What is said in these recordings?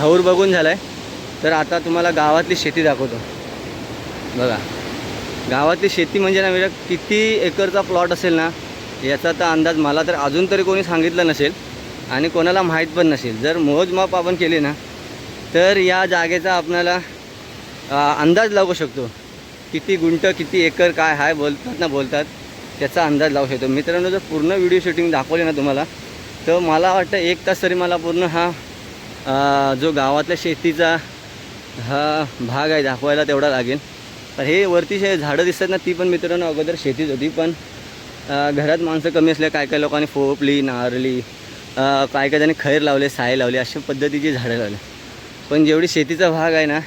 हाऊर बघून झाला आहे तर आता तुम्हाला गावातली शेती दाखवतो. बघा. गावातली शेती म्हणजे ना म्हणजे किती एकरचा प्लॉट असेल ना याचा तर अंदाज मला तर अजून तरी कोणी सांगितलं नसेल आणि कोणाला माहीत पण नसेल. जर मोजमाप आपण केले ना तर या जागेचा आपल्याला अंदाज लावू शकतो. किती गुंट किती एकर काय आहे बोलतात ना बोलतात. त्याचा अंदाज लावू शकतो. मित्रांनो जर पूर्ण व्हिडिओ शूटिंग दाखवली ना तुम्हाला तर मला वाटतं एक तास तरी मला पूर्ण हा जो गावातल्या शेतीचा हा भाग आहे दाखवायला तेवढा लागेल. तर हे वरती जे झाडं दिसतात ना ती पण मित्रांनो अगोदर शेतीच होती पण घरात माणसं कमी असल्या काय काय लोकांनी फोपली नारली काय काय त्याने खैर लावले साय लावले अशा पद्धतीची झाडं लावले. पण जेवढी शेतीचा भाग आहे ना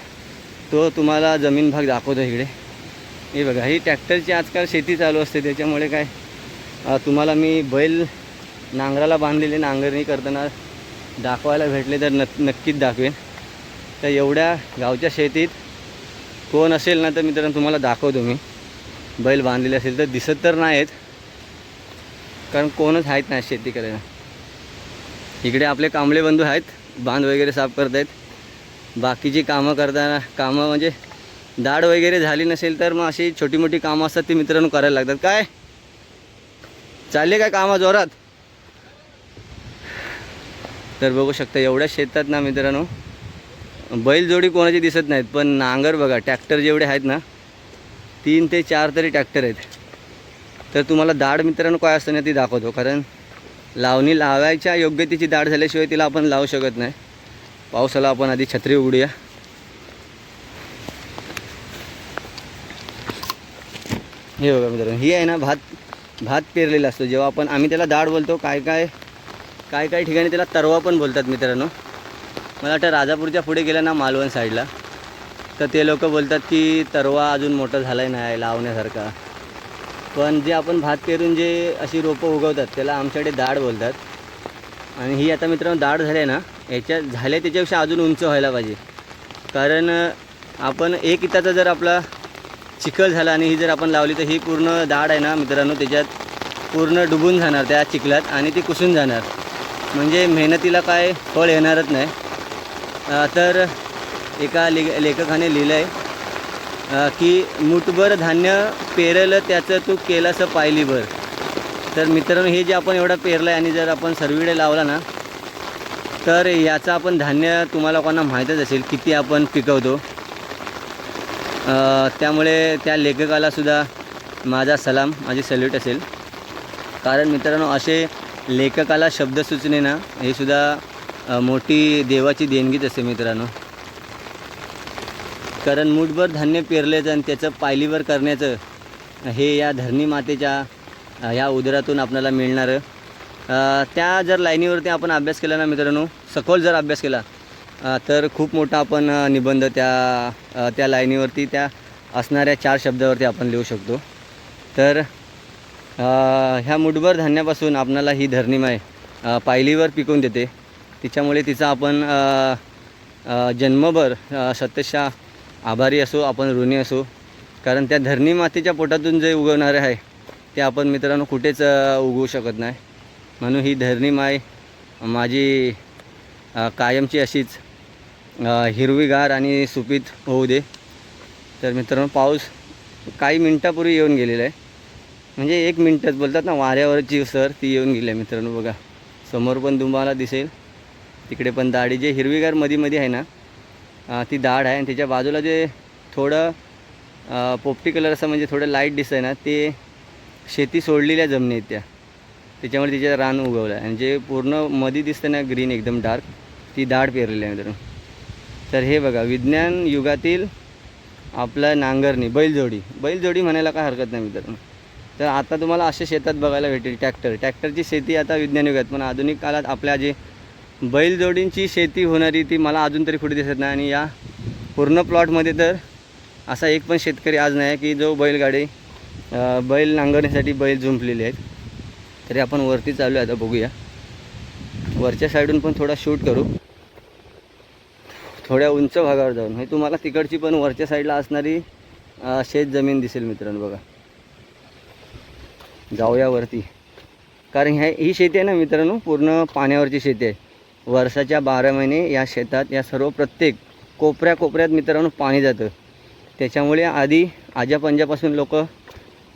तो तुम्हाला जमीन भाग दाखवतो इकडे. हे बघा ही ट्रॅक्टरची आजकाल शेती चालू असते त्याच्यामुळे काय तुम्हाला मी बैल नांगराला बांधलेले नांगरणी करताना दाखवायला भेटले तर न नक्कीच दाखवेन. तर एवढ्या गावच्या शेतीत कोण असेल ना तर मित्रांनो तुम्हाला दाखवतो मी. बैल बांधलेले असेल तर दिसत तर नाहीत कारण कोणच आहेत नाही शेती करायला. इकडे आपले कांबळे बंधू आहेत बांध वगैरे साफ करत आहेत बाकीची कामं करताना कामं म्हणजे दाढ वगैरे झाली नसेल तर मग अशी छोटी मोठी कामं असतात ती मित्रांनो करायला लागतात. काय? चालले काय कामं जोरात? तर बघू शकता एवढ्या शेतात ना मित्रांनो बैलजोडी कोणाची दिसत नाहीत पण नांगर बघा ट्रॅक्टर जेवढे आहेत ना तीन ते चार तरी ट्रॅक्टर आहेत. तर तुम्हाला दाढ मित्रांनो काय असतं ना ती दाखवतो कारण लावणी लावायच्या योग्यतेची दाढ झाल्याशिवाय तिला आपण लावू शकत नाही. पावसाला आपण आधी छत्री उघडूया. हे बघा मित्रांनो ही आहे ना भात भात पेरलेला असतो जेव्हा आपण आम्ही त्याला दाढ बोलतो काय काय काही काही ठिकाणी त्याला तरवा पण बोलतात मित्रांनो. मला वाटतं राजापूरच्या पुढे गेलं ना मालवण साईडला तर ते लोक बोलतात की तरवा अजून मोठा झाला आहे नाही लावण्यासारखा. पण जे आपण भात पेरून जे अशी रोपं उगवतात त्याला आमच्याकडे दाढ बोलतात. आणि ही आता मित्रांनो दाढ झाली आहे ना याच्या झाल्या त्याच्यापेक्षा अजून उंच व्हायला पाहिजे. कारण आपण एक इताचा जर आपला चिखल झाला आणि ही जर आपण लावली तर ही पूर्ण दाढ आहे ना मित्रांनो त्याच्यात पूर्ण डुबून जाणार त्या चिखलात आणि ती कुसून जाणार. म्हणजे मेहनतीला काय फळ येणारच नाही. तर एका ले लेखकाने लिहिलं आहे की मुठभर धान्य पेरलं त्याचं तू केलंसं पाहिलीभर तर मित्रांनो हे जे आपण एवढं पेरलं आहे आणि जर आपण सर्वीडे लावला ना तर याचं आपण धान्य तुम्हाला लोकांना माहीतच असेल किती आपण पिकवतो. त्यामुळे त्या लेखकालासुद्धा माझा सलाम माझी सल्यूट असेल. कारण मित्रांनो असे लेखकाला शब्द सुचणे ना हे सुद्धा मोठी देवाची देणगीच असते मित्रांनो. कारण मुठभर धान्य पेरल्याचं आणि त्याचं पायलीवर करण्याचं हे या धरणी मातेच्या ह्या या उदरातून आपल्याला मिळणारं. त्या जर लाईनीवरती आपण अभ्यास केला ना मित्रांनो सखोल जर अभ्यास केला तर खूप मोठा आपण निबंध त्या त्या लाईनीवरती त्या असणाऱ्या चार शब्दावरती आपण लिहू शकतो. तर ह्या मुठभर धान्यापासून आपणाला ही धरणीमाय पायलीवर पिकवून देते. तिच्यामुळे तिचा आपण जन्मभर सत्यशा आभारी असो आपण ऋणी असो. कारण त्या धरणी मातेच्या पोटातून जे उगवणारे आहे ते आपण मित्रांनो कुठेच उगवू शकत नाही. म्हणून ही धरणी माय माझी कायमची अशीच हिरवीगार आणि सुपीत होऊ दे. तर मित्रांनो पाऊस काही मिनटापूर्वी येऊन गेलेला आहे. म्हणजे एक मिनटात बोलतात ना वाऱ्यावरची सर ती येऊन गेली आहे मित्रांनो बघा. समोर पण तुम्हाला दिसेल. तिकडे पण दाढी जे हिरवीगारमध्ये मध्ये आहे ना ती दाढ आहे. आणि त्याच्या बाजूला जे थोडं पोपटी कलर असं म्हणजे थोडं लाइट दिसतं आहे ना ते शेती सोडलेल्या जमिनी आहेत त्या. त्याच्यामुळे तिच्या रान उगवलं आहे आणि जे पूर्णमध्ये दिसतं ना ग्रीन एकदम डार्क ती दाढ पेरलेली आहे मित्रांनो. तर हे बघा विज्ञान युगातील आपलं नांगरणी बैलजोडी. बैलजोडी म्हणायला काय हरकत नाही मित्रांनो. तर आता तुम्हाला असे शेतात बघायला भेटेल ट्रॅक्टर. ट्रॅक्टरची शेती आता विज्ञान आहेत पण आधुनिक काळात आपल्या जे बैलजोडींची शेती होणारी ती मला अजून तरी कुठे दिसत नाही. आणि या पूर्ण प्लॉटमध्ये तर असा एक पण शेतकरी आज नाही आहे की जो बैलगाडी बैल नांगरण्यासाठी बैल झुंपलेले आहेत. तरी आपण वरती चालू आहे आता बघूया. वरच्या साईडून पण थोडा शूट करू. थोड्या उंच भागावर जाऊन. म्हणजे तुम्हाला तिकडची पण वरच्या साईडला असणारी शेत जमीन दिसेल मित्रांनो बघा. जाऊयावरती कारण ह्या ही शेती आहे ना मित्रांनो पूर्ण पाण्यावरची शेती आहे. वर्षाच्या बारा महिने या शेतात या सर्व प्रत्येक कोपऱ्या कोपऱ्यात मित्रांनो पाणी जातं. त्याच्यामुळे आधी आजापंजापासून लोक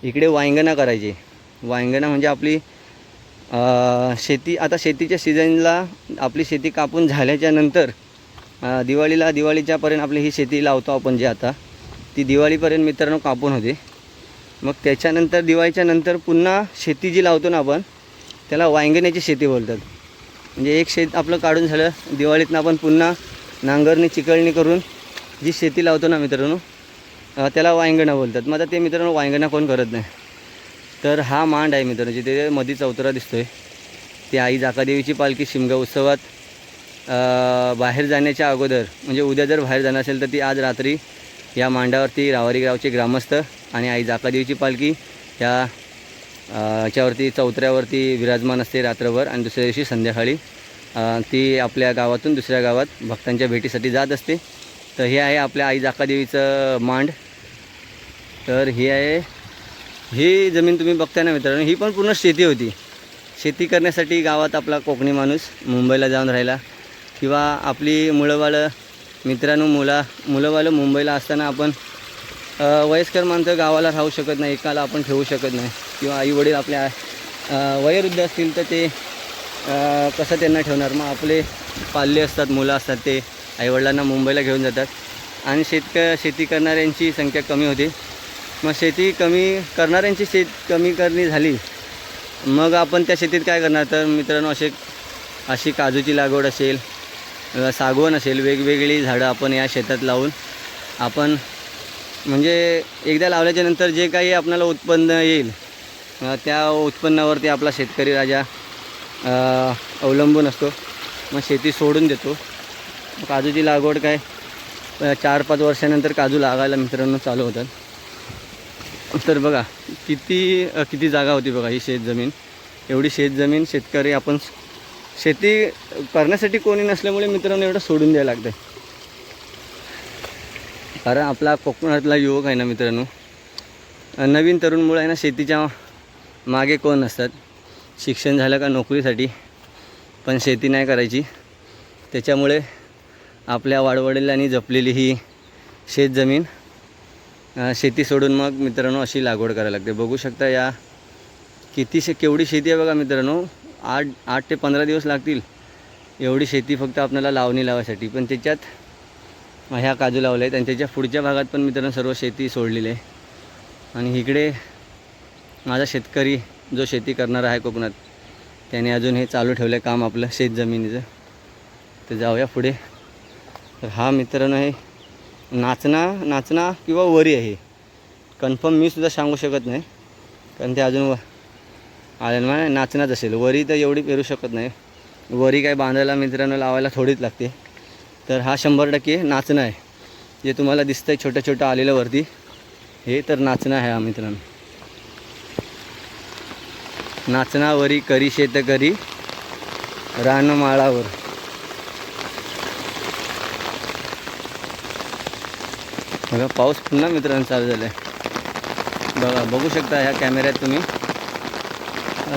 इकडे वायंगणा करायचे. वायंगणा म्हणजे आपली शेती आता शेतीच्या सीझनला आपली शेती कापून झाल्याच्यानंतर दिवाळीला दिवाळीच्यापर्यंत आपली ही शेती लावतो आपण जे आता. ती दिवाळीपर्यंत मित्रांनो कापून होते. मग त्याच्यानंतर दिवाळीच्या नंतर पुन्हा शेती जी लावतो ना आपण त्याला वांगण्याची शेती बोलतात. म्हणजे एक शेत आपलं काढून झालं दिवाळीतनं आपण पुन्हा नांगरणी चिकळणी करून जी शेती लावतो ना मित्रांनो त्याला वांगणं बोलतात. मग आता ते मित्रांनो वांगणं कोण करत नाही. तर हा मांड आहे मित्रांनो जिथे मध्ये चौतरा दिसतोय. ती आई जाकादेवीची पालखी शिमगा उत्सवात बाहेर जाण्याच्या अगोदर म्हणजे उद्या जर बाहेर जाणं असेल तर ती आज रात्री या मांडावरती रावारी गावचे ग्रामस्थ आणि आई जाकादेवीची पालखी या याच्यावरती चौथऱ्यावरती विराजमान असते रात्रभर आणि दुसऱ्या दिवशी संध्याकाळी. ती आपल्या गावातून दुसऱ्या गावात भक्तांच्या भेटीसाठी जात असते. तर हे आहे आपल्या आई जाकादेवीचं मांड. तर हे आहे ही जमीन तुम्ही बघताय ना मित्रांनो ही पण पूर्ण शेती होती. शेती करण्यासाठी गावात आपला कोकणी माणूस मुंबईला जाऊन राहिला. किंवा आपली मुळंवाळं मित्रांनो मुला मुलंबाळं मुंबईला असताना आपण वयस्कर माणसं गावाला राहू शकत नाही एकाला आपण ठेवू शकत नाही. किंवा आईवडील आपल्या वयोवृद्ध असतील तर ते कसं त्यांना ठेवणार? मग आपले पाल्ले असतात मुलं असतात ते आईवडिलांना मुंबईला घेऊन जातात. आणि शेतक शेती करणाऱ्यांची संख्या कमी होते. मग शेती कमी करणाऱ्यांची शेत कमी करणी झाली मग आपण त्या शेतीत काय करणार? तर मित्रांनो असे अशी काजूची लागवड असेल सागवण असेल वेगवेगळी झाडं आपण या शेतात लावून आपण म्हणजे एकदा लावल्याच्या नंतर जे काही आपल्याला उत्पन्न येईल त्या उत्पन्नावरती आपला शेतकरी राजा अवलंबून असतो. मग शेती सोडून देतो. काजूची लागवड काय? चार पाच वर्षानंतर काजू लागायला मित्रांनो चालू होतात. तर बघा किती किती जागा होती बघा ही शेतजमीन एवढी शेतजमीन शेतकरी आपण शेती करण्यासाठी कोणी नसल्यामुळे मित्रांनो एवढं सोडून द्यायला लागतं कारण आपला कोकणातला युवक आहे ना मित्रांनो नवीन तरुण मुलं आहे ना शेतीच्या मागे कोण नसतात. शिक्षण झालं का नोकरीसाठी पण शेती नाही करायची. त्याच्यामुळे आपल्या वाडवडिलांनी जपलेली ही शेतजमीन शेती सोडून मग मित्रांनो अशी लागवड करायला लागते. बघू शकता या किती शे केवढी शेती आहे बघा मित्रांनो. आठ आठ ते पंधरा दिवस लागतील एवढी शेती फक्त आपल्याला लावणी लावायसाठी. पण त्याच्यात ह्या काजू लावले. आहेत आणि त्याच्या पुढच्या भागात पण मित्रांनो सर्व शेती सोडलेली आहे. आणि इकडे माझा शेतकरी जो शेती करणारा आहे कोकणात त्याने अजून हे चालू ठेवलं आहे काम आपलं शेतजमिनीचं तर जाऊया पुढे. तर हा मित्रांनो हे नाचना नाचना किंवा वरी आहे. कन्फर्म मी सुद्धा सांगू शकत नाही. कारण ते अजून व ना नाचनाच असेल. वरी तर एवढी पेरू शकत नाही. वरी काय बांधायला मित्रांनो लावायला थोडीच लागते. तर हा शंभर टक्के नाचणं आहे. जे तुम्हाला दिसतं आहे छोटं छोटं आलेलं वरती हे तर नाचणं आहे हा मित्रांनो. नाचणावरी करी शेत करी रानमाळावर. बघा पाऊस पुन्हा मित्रांनो चालू झाला आहे बघा बघू शकता ह्या कॅमेऱ्यात तुम्ही.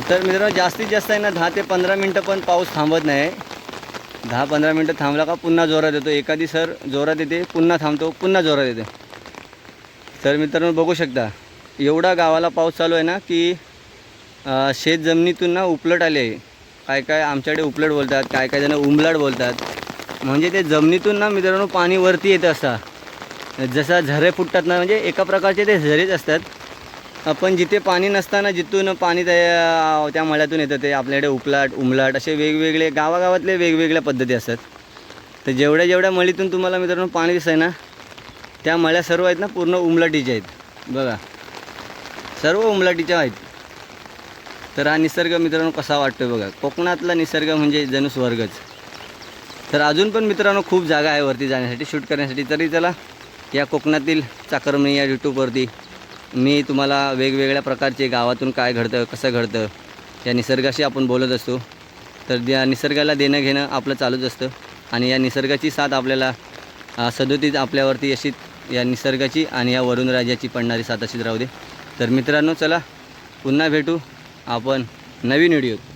तर मित्रांनो जास्तीत जास्त आहे ना दहा ते पंधरा मिनटं पण पाऊस थांबत नाही. दहा पंधरा मिनटं थांबला का पुन्हा जोरात येतो. एखादी सर जोरात येते पुन्हा थांबतो पुन्हा जोरात येते. तर मित्रांनो बघू शकता एवढा गावाला पाऊस चालू आहे ना की शेत जमिनीतून ना उपलट आले काय काय आमच्याकडे उपलट बोलतात काय काय जण उमलाट बोलतात. म्हणजे ते जमिनीतून ना मित्रांनो पाणी वरती येत असा जसा झरे फुटतात ना म्हणजे एका प्रकारचे ते झरेच असतात. आपण जिथे पाणी नसताना जिथून पाणी त्या त्या मळ्यातून येतं ते आपल्याकडे उपलाट उमलाट असे वेगवेगळे गावागावातले वेगवेगळ्या पद्धती असतात. तर जेवढ्या जेवढ्या मळीतून तुम्हाला मित्रांनो पाणी आहे ना त्या मळ्या सर्व आहेत ना पूर्ण उमलाटीच्या आहेत. बघा. सर्व उमलाटीच्या आहेत. तर हा निसर्ग मित्रांनो कसा वाटतो बघा. कोकणातला निसर्ग म्हणजे जणू स्वर्गच तर अजून पण मित्रांनो खूप जागा आहे वरती जाण्यासाठी शूट करण्यासाठी. तरी चला या कोकणातील चाकरमणी या यूट्यूबवरती मी तुम्हाला वेगवेगळ्या प्रकारचे गावातून काय घडतं कसं घडतं या निसर्गाशी आपण बोलत असतो. तर या निसर्गाला देणं घेणं आपलं चालूच असतं. आणि या निसर्गाची साथ आपल्याला सदोतीत आपल्यावरती अशी या निसर्गाची आणि या वरुणराजाची पडणारी साथ अशीच राहू दे. तर मित्रांनो चला पुन्हा भेटू आपण नवीन व्हिडिओत.